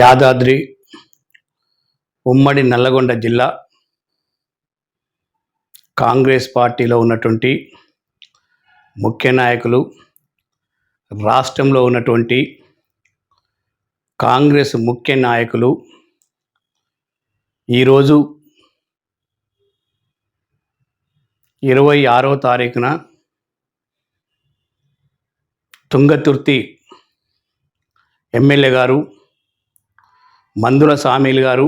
యాదాద్రి ఉమ్మడి నల్లగొండ జిల్లా కాంగ్రెస్ పార్టీలో ఉన్నటువంటి ముఖ్య నాయకులు రాష్ట్రంలో ఉన్నటువంటి కాంగ్రెస్ ముఖ్య నాయకులు ఈరోజు ఇరవై ఆరో తారీఖున తుంగతుర్తి ఎమ్మెల్యే గారు మందుల సామీలు గారు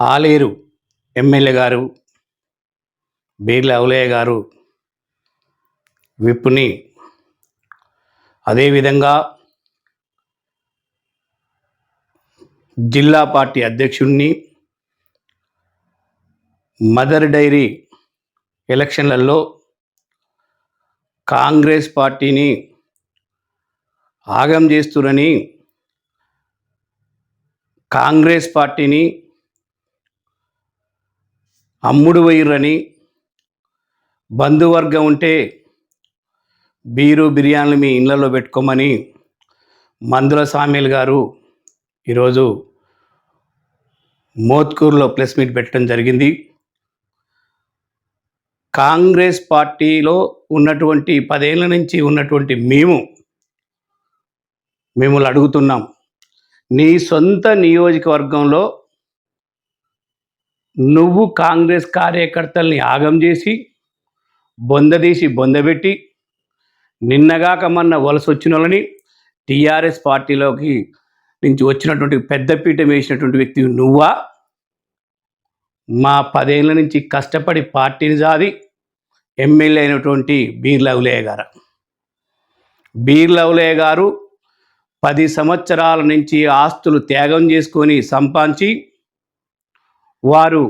ఆలేరు ఎమ్మెల్యే గారు బీర్ల అవులయ్య గారు విప్పుని అదేవిధంగా జిల్లా పార్టీ అధ్యక్షుడిని మదర్ డైరీ ఎలక్షన్లలో కాంగ్రెస్ పార్టీని ఆగం చేస్తురని కాంగ్రెస్ పార్టీని అమ్ముడు వైరని బంధువర్గం ఉంటే బీరు బిర్యానీలు మీ ఇళ్ళలో పెట్టుకోమని మందుల సామీల్ గారు ఈరోజు మోత్కూరులో ప్రెస్ మీట్ పెట్టడం జరిగింది. కాంగ్రెస్ పార్టీలో ఉన్నటువంటి పదేళ్ళ నుంచి ఉన్నటువంటి మేము మిమ్మల్ని అడుగుతున్నాం. నీ సొంత నియోజకవర్గంలో నువ్వు కాంగ్రెస్ కార్యకర్తల్ని ఆగం చేసి బొందదీసి బొందబెట్టి నిన్నగాక మొన్న వలస వచ్చిన వాళ్ళని టీఆర్ఎస్ పార్టీలోకి నుంచి వచ్చినటువంటి పెద్దపీఠం వేసినటువంటి వ్యక్తి నువ్వా? మా పదేళ్ళ నుంచి కష్టపడి పార్టీని జాది ఎమ్మెల్యే అయినటువంటి బీర్లవులయ్య గారు. బీర్లవులయ్య గారు పది సంవత్సరాల నుంచి ఆస్తులు త్యాగం చేసుకొని సంపాదించి వారు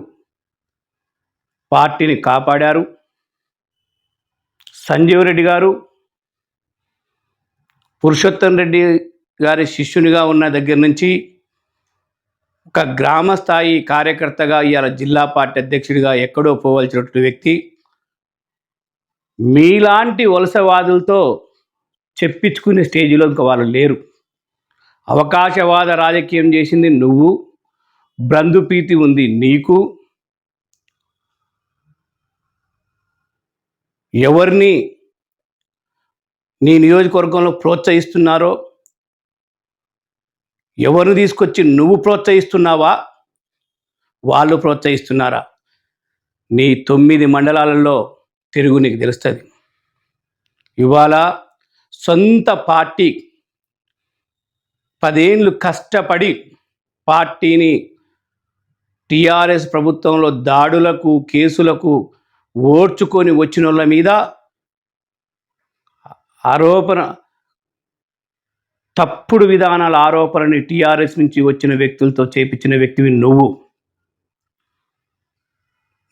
పార్టీని కాపాడారు. సంజీవ్ రెడ్డి గారు పురుషోత్తం రెడ్డి గారి శిష్యునిగా ఉన్న దగ్గర నుంచి ఒక గ్రామ స్థాయి కార్యకర్తగా ఇవాళ జిల్లా పార్టీ అధ్యక్షుడిగా ఎక్కడో పోవలసినటువంటి వ్యక్తి మీలాంటి వలసవాదులతో చెప్పించుకునే స్టేజ్లో ఇంకా వాళ్ళు లేరు. అవకాశవాద రాజకీయం చేసింది నువ్వు. బ్రందుపీతి ఉంది నీకు. ఎవరిని నీ నియోజకవర్గంలో ప్రోత్సహిస్తున్నారో ఎవరిని తీసుకొచ్చి నువ్వు ప్రోత్సహిస్తున్నావా వాళ్ళు ప్రోత్సహిస్తున్నారా? నీ తొమ్మిది మండలాలలో తిరుగు నీకు తెలుస్తుంది. ఇవాళ సొంత పార్టీ పదేళ్ళు కష్టపడి పార్టీని టీఆర్ఎస్ ప్రభుత్వంలో దాడులకు కేసులకు ఓర్చుకొని వచ్చిన వాళ్ళ మీద ఆరోపణ తప్పుడు విధానాల ఆరోపణని టీఆర్ఎస్ నుంచి వచ్చిన వ్యక్తులతో చేపించిన వ్యక్తివి నువ్వు.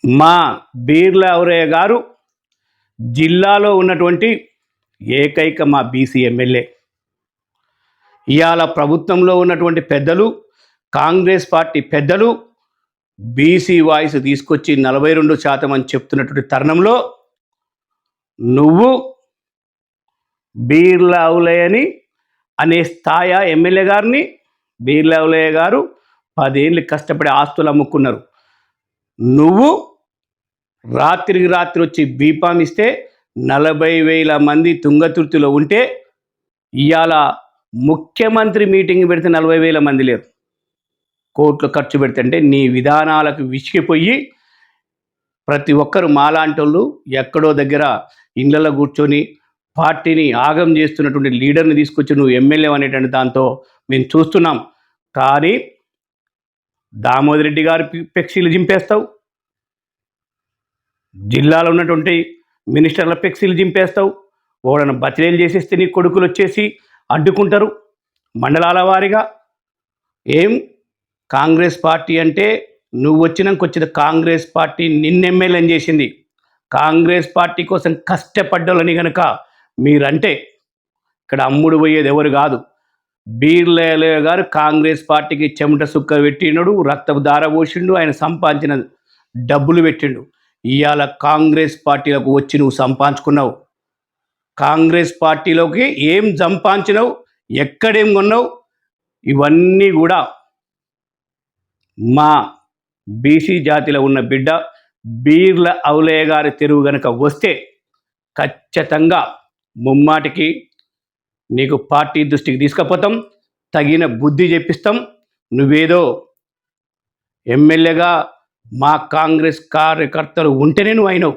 మా బీర్ల ఔరయ్య గారు జిల్లాలో ఉన్నటువంటి ఏకైక మా బీసీ ఎమ్మెల్యే. ఇవాళ ప్రభుత్వంలో ఉన్నటువంటి పెద్దలు కాంగ్రెస్ పార్టీ పెద్దలు బీసీ వాయిస్ తీసుకొచ్చి నలభై రెండు శాతం అని చెప్తున్నటువంటి తరుణంలో నువ్వు బీర్ల అనే స్థాయి ఎమ్మెల్యే గారిని బీర్లావులయ్య గారు పదేళ్ళు కష్టపడి ఆస్తులు అమ్ముకున్నారు. నువ్వు రాత్రికి రాత్రి వచ్చి బీపాం ఇస్తే నలభై వేల మంది తుంగతుర్తిలో ఉంటే ఇవాళ ముఖ్యమంత్రి మీటింగ్ పెడితే నలభై వేల మంది లేరు. కోట్లు ఖర్చు పెడితే నీ విధానాలకు విసిగిపోయి ప్రతి ఒక్కరు మాలాంటోళ్ళు ఎక్కడో దగ్గర ఇళ్ళలో కూర్చొని పార్టీని ఆగం చేస్తున్నటువంటి లీడర్ని తీసుకొచ్చి నువ్వు ఎమ్మెల్యే అనేటువంటి దాంతో మేము చూస్తున్నాం. కానీ దామోదర్ రెడ్డి గారి పెక్సీలు జింపేస్తావు జిల్లాలో ఉన్నటువంటి మినిస్టర్ల పెక్సీలు జింపేస్తావు ఓడను బతిరేలు చేసేస్తే నీ కొడుకులు వచ్చేసి అడ్డుకుంటారు మండలాల వారీగా. ఏం? కాంగ్రెస్ పార్టీ అంటే నువ్వు వచ్చినాక వచ్చిన కాంగ్రెస్ పార్టీ నిన్నెమ్మెల్యేని చేసింది. కాంగ్రెస్ పార్టీ కోసం కష్టపడ్డాలని కనుక మీరంటే ఇక్కడ అమ్ముడు పోయేది ఎవరు కాదు. బీర్లే గారు కాంగ్రెస్ పార్టీకి చెమట సుక్క పెట్టినడు రక్తపు దార పోసిండు ఆయన సంపాదించిన డబ్బులు పెట్టిండు. ఇవాళ కాంగ్రెస్ పార్టీలకు వచ్చి నువ్వు సంపాదించుకున్నావు. కాంగ్రెస్ పార్టీలోకి ఏం సంపాదించినావు ఎక్కడేం కొన్నావు ఇవన్నీ కూడా మా బీసీ జాతిలో ఉన్న బిడ్డ బీర్ల అవులయ్య గారి తెరువు గనక వస్తే ఖచ్చితంగా ముమ్మాటికి నీకు పార్టీ దృష్టికి తీసుకుపోతాం తగిన బుద్ధి చెప్పిస్తాం. నువ్వేదో ఎమ్మెల్యేగా మా కాంగ్రెస్ కార్యకర్తలు ఉంటేనే నువ్వు అయినావు.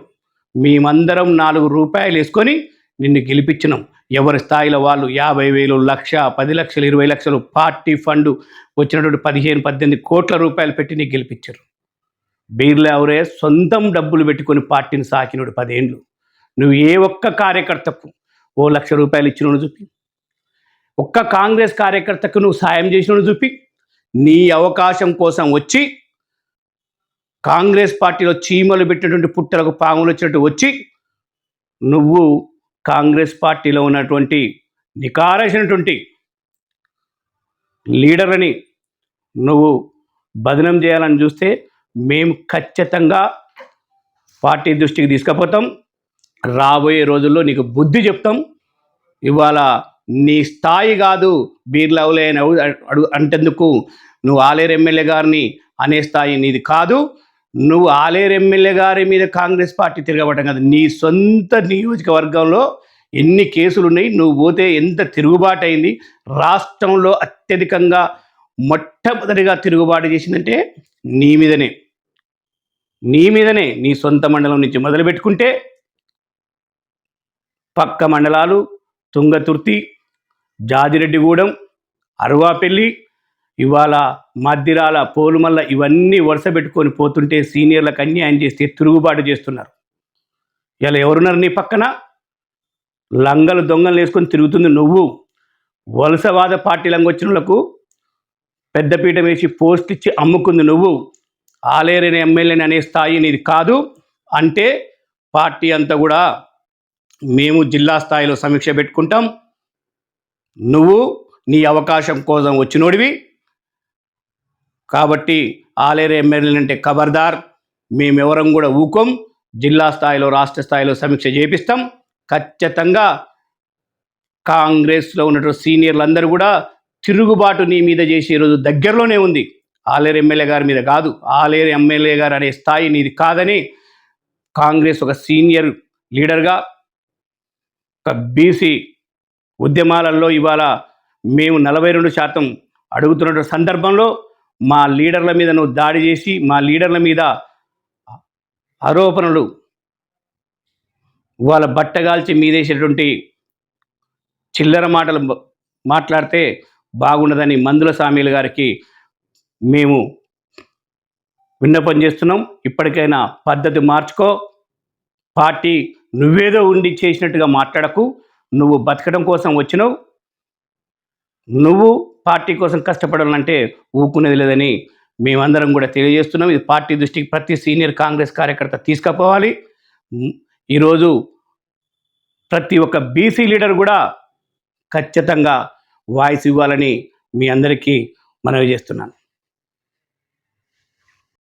మేమందరం నాలుగు రూపాయలు వేసుకొని నిన్ను గెలిపించినాం. ఎవరి స్థాయిలో వాళ్ళు యాభై వేలు లక్ష పది లక్షలు ఇరవై లక్షలు పార్టీ ఫండ్ వచ్చినటువంటి పదిహేను పద్దెనిమిది కోట్ల రూపాయలు పెట్టి నీకు గెలిపించారు. బీర్లా ఎవరే సొంతం డబ్బులు పెట్టుకొని పార్టీని సాకినోడు పదేండ్లు. నువ్వు ఏ ఒక్క కార్యకర్తకు ఓ లక్ష రూపాయలు ఇచ్చినోడు చూపి. ఒక్క కాంగ్రెస్ కార్యకర్తకు నువ్వు సాయం చేసినోడు చూపి. నీ అవకాశం కోసం వచ్చి కాంగ్రెస్ పార్టీలో చీమలు పెట్టినటువంటి పుట్టలకు పాములు వచ్చినట్టు వచ్చి నువ్వు కాంగ్రెస్ పార్టీలో ఉన్నటువంటి నికారసినటువంటి లీడర్ని నువ్వు బదనం చేయాలని చూస్తే మేము ఖచ్చితంగా పార్టీ దృష్టికి తీసుకుపోతాం. రాబోయే రోజుల్లో నీకు బుద్ధి చెప్తాం. ఇవాళ నీ స్థాయి కాదు బీర్లవులే అని అడుగు అంటేందుకు నువ్వు ఆలేరు ఎమ్మెల్యే గారిని అనే స్థాయి నీది కాదు. నువ్వు ఆలేరు ఎమ్మెల్యే గారి మీద కాంగ్రెస్ పార్టీ తిరగబడటం కదా. నీ సొంత నియోజకవర్గంలో ఎన్ని కేసులు ఉన్నాయి నువ్వు పోతే ఎంత తిరుగుబాటు అయింది రాష్ట్రంలో అత్యధికంగా మొట్టమొదటిగా తిరుగుబాటు చేసిందంటే నీ మీదనే. నీ మీదనే నీ సొంత మండలం నుంచి మొదలు పెట్టుకుంటే పక్క మండలాలు తుంగతుర్తి జాజిరెడ్డిగూడెం అరువాపల్లి ఇవాళ మద్దిరాల పోలుమల్ల ఇవన్నీ వరుస పెట్టుకొని పోతుంటే సీనియర్లకు అన్యాయం చేస్తే తిరుగుబాటు చేస్తున్నారు. ఇలా ఎవరున్నారు నీ పక్కన? లంగలు దొంగలు వేసుకొని తిరుగుతుంది నువ్వు. వలసవాద పార్టీ లంగొచ్చినలకు పెద్దపీట వేసి పోస్ట్ ఇచ్చి అమ్ముకుంది నువ్వు. ఆలేరని ఎమ్మెల్యేని అనే స్థాయి నీది కాదు. అంటే పార్టీ అంతా కూడా మేము జిల్లా స్థాయిలో సమీక్ష పెట్టుకుంటాం. నువ్వు నీ అవకాశం కోసం వచ్చినోడివి. కాబట్టి ఆలేరు ఎమ్మెల్యేలు అంటే ఖబర్దార్. మేమెవరం కూడా ఊకం. జిల్లా స్థాయిలో రాష్ట్ర స్థాయిలో సమీక్ష చేపిస్తాం. ఖచ్చితంగా కాంగ్రెస్లో ఉన్నటువంటి సీనియర్లు అందరూ కూడా తిరుగుబాటు నీ మీద చేసే రోజు దగ్గరలోనే ఉంది. ఆలేరు ఎమ్మెల్యే గారి మీద కాదు. ఆలేరు ఎమ్మెల్యే గారు అనే స్థాయి నీది కాదని కాంగ్రెస్ ఒక సీనియర్ లీడర్గా ఒక బీసీ ఉద్యమాలలో ఇవాళ మేము నలభై రెండు శాతం అడుగుతున్న సందర్భంలో మా లీడర్ల మీద నువ్వు దాడి చేసి మా లీడర్ల మీద ఆరోపణలు వాళ్ళ బట్టగాల్చి మీదేసేటువంటి చిల్లర మాటలు మాట్లాడితే బాగుండదని మందుల సామీల గారికి మేము విన్నపం చేస్తున్నాం. ఇప్పటికైనా పద్ధతి మార్చుకో. పార్టీ నువ్వేదో ఉండి చేసినట్టుగా మాట్లాడకు. నువ్వు బతకడం కోసం వచ్చినావు. నువ్వు పార్టీ కోసం కష్టపడాలంటే ఊకునేది లేదని మేమందరం కూడా తెలియజేస్తున్నాం. ఇది పార్టీ దృష్టికి ప్రతి సీనియర్ కాంగ్రెస్ కార్యకర్త తీసుకుపోవాలి. ఈరోజు ప్రతి ఒక్క బీసీ లీడర్ కూడా ఖచ్చితంగా వాయిస్ ఇవ్వాలని మీ అందరికీ మనవి చేస్తున్నాను.